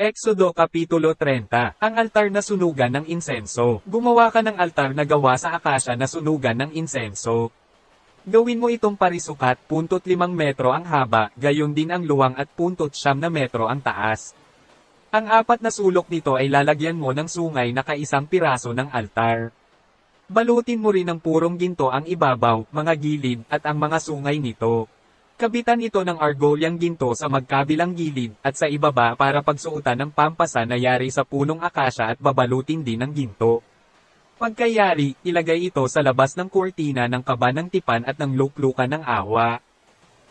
Exodo Kapitulo 30 Ang altar na sunugan ng insenso. Gumawa ka ng altar na gawa sa akasya na sunugan ng insenso. Gawin mo itong parisukat, puntot limang metro ang haba, gayon din ang luwang at puntot siyam na metro ang taas. Ang apat na sulok nito ay lalagyan mo ng sungay na kaisang piraso ng altar. Balutin mo rin ng purong ginto ang ibabaw, mga gilid, at ang mga sungay nito. Kabitan ito ng argolyang ginto sa magkabilang gilid at sa ibaba para pagsuotan ng pampasa na yari sa punong akasya at babalutin din ng ginto. Pagkayari, ilagay ito sa labas ng kurtina ng kaba ng tipan at ng luklukan ng awa.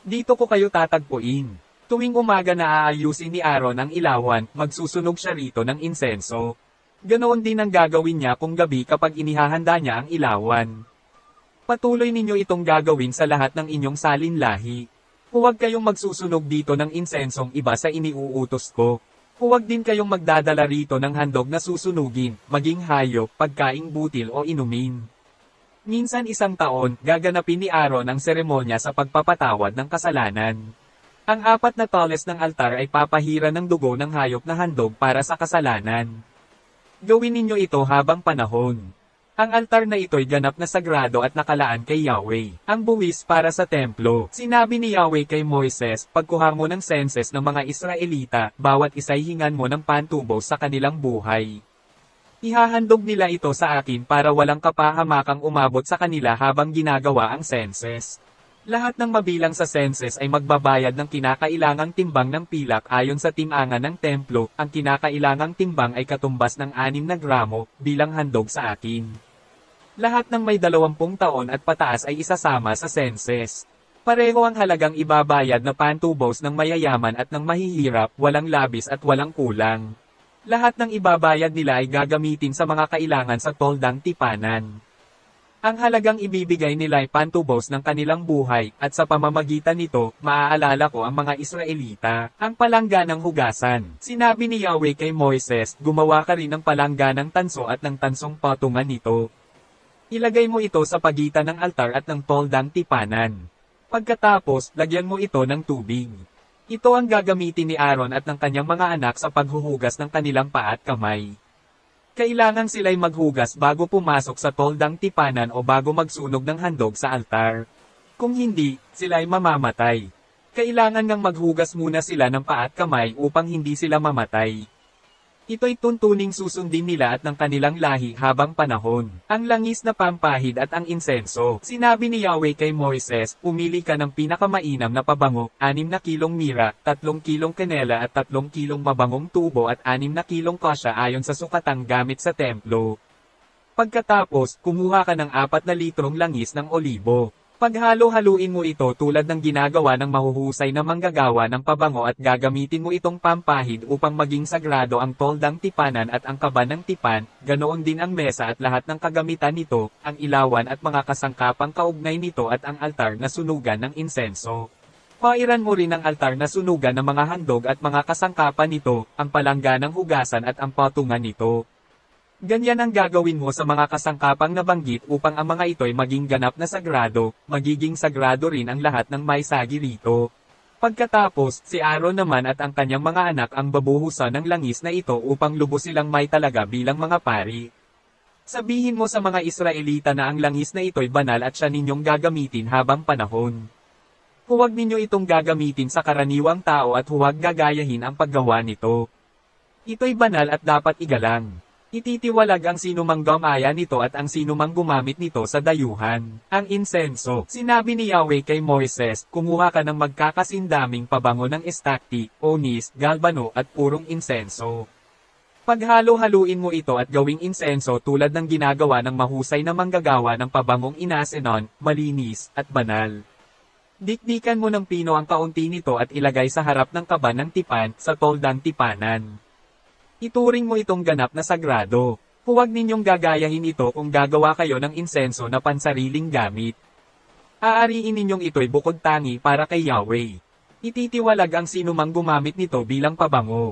Dito ko kayo tatagpuin. Tuwing umaga na aayusin ni Aaron ang ilawan, magsusunog siya rito ng insenso. Ganoon din ang gagawin niya kung gabi kapag inihahanda niya ang ilawan. Patuloy ninyo itong gagawin sa lahat ng inyong salinlahi. Huwag kayong magsusunog dito ng insensong iba sa iniuutos ko. Huwag din kayong magdadala rito ng handog na susunugin, maging hayop, pagkaing butil o inumin. Minsan isang taon, gaganapin ni Aaron ang seremonya sa pagpapatawad ng kasalanan. Ang apat na tallest ng altar ay papahira ng dugo ng hayop na handog para sa kasalanan. Gawin ninyo ito habang panahon. Ang altar na ito'y ganap na sagrado at nakalaan kay Yahweh. Ang buwis para sa templo. Sinabi ni Yahweh kay Moises, pagkuha mo ng senses ng mga Israelita, bawat isa'y hingan mo ng pantubo sa kanilang buhay. Ihahandog nila ito sa akin para walang kapahamakang umabot sa kanila habang ginagawa ang senses. Lahat ng mabilang sa senses ay magbabayad ng kinakailangang timbang ng pilak ayon sa timangan ng templo. Ang kinakailangang timbang ay katumbas ng 6 na gramo bilang handog sa akin. Lahat ng may 20 taon at pataas ay isasama sa senses. Pareho ang halagang ibabayad na pantubos ng mayayaman at ng mahihirap, walang labis at walang kulang. Lahat ng ibabayad nila ay gagamitin sa mga kailangan sa toldang tipanan. Ang halagang ibibigay nila ay pantubos ng kanilang buhay, at sa pamamagitan nito, maaalala ko ang mga Israelita, ang palangga ng hugasan. Sinabi ni Yahweh kay Moises, gumawa ka rin ng palangga ng tanso at ng tansong patungan nito. Ilagay mo ito sa pagitan ng altar at ng toldang tipanan. Pagkatapos, lagyan mo ito ng tubig. Ito ang gagamitin ni Aaron at ng kanyang mga anak sa paghuhugas ng kanilang paa at kamay. Kailangan sila'y maghugas bago pumasok sa toldang tipanan o bago magsunog ng handog sa altar. Kung hindi, sila'y mamamatay. Kailangan ngang maghugas muna sila ng paa at kamay upang hindi sila mamatay. Ito'y tuntuning susundin nila at ng kanilang lahi habang panahon. Ang langis na pampahid at ang insenso. Sinabi ni Yahweh kay Moises, pumili ka ng pinakamainam na pabango, 6 na kilong mira, 3 kilong kanela at 3 kilong mabangong tubo at 6 na kilong kasya ayon sa sukatang gamit sa templo. Pagkatapos, kumuha ka ng 4 na litrong langis ng olibo. Paghalo-haluin mo ito tulad ng ginagawa ng mahuhusay na manggagawa ng pabango at gagamitin mo itong pampahid upang maging sagrado ang toldang tipanan at ang kaba ng tipan, ganoon din ang mesa at lahat ng kagamitan nito, ang ilawan at mga kasangkapang kaugnay nito at ang altar na sunugan ng insenso. Pairan mo rin ang altar na sunugan ng mga handog at mga kasangkapan nito, ang palangga ng hugasan at ang patungan nito. Ganyan ang gagawin mo sa mga kasangkapang nabanggit upang ang mga ito'y maging ganap na sagrado, magiging sagrado rin ang lahat ng may sagi rito. Pagkatapos, si Aaron naman at ang kanyang mga anak ang babuhusan ng langis na ito upang lubos silang may talaga bilang mga pari. Sabihin mo sa mga Israelita na ang langis na ito'y banal at siya ninyong gagamitin habang panahon. Huwag ninyo itong gagamitin sa karaniwang tao at huwag gagayahin ang paggawa nito. Ito'y banal at dapat igalang. Ititiwalag ang sinumang gamaya nito at ang sinumang gumamit nito sa dayuhan. Ang insenso. Sinabi ni Yahweh kay Moises, kumuha ka ng magkakasindaming pabango ng estakti, onis, galbano at purong insenso. Paghalo-haluin mo ito at gawing insenso tulad ng ginagawa ng mahusay na manggagawa ng pabangong inasenon, malinis, at banal. Dikdikan mo ng pino ang kaunti nito at ilagay sa harap ng kaba ng tipan sa toldang tipanan. Ituring mo itong ganap na sagrado. Huwag ninyong gagayahin ito kung gagawa kayo ng insenso na pansariling gamit. Aariin ninyong ito'y bukod tangi para kay Yahweh. Ititiwalag ang sinumang gumamit nito bilang pabango.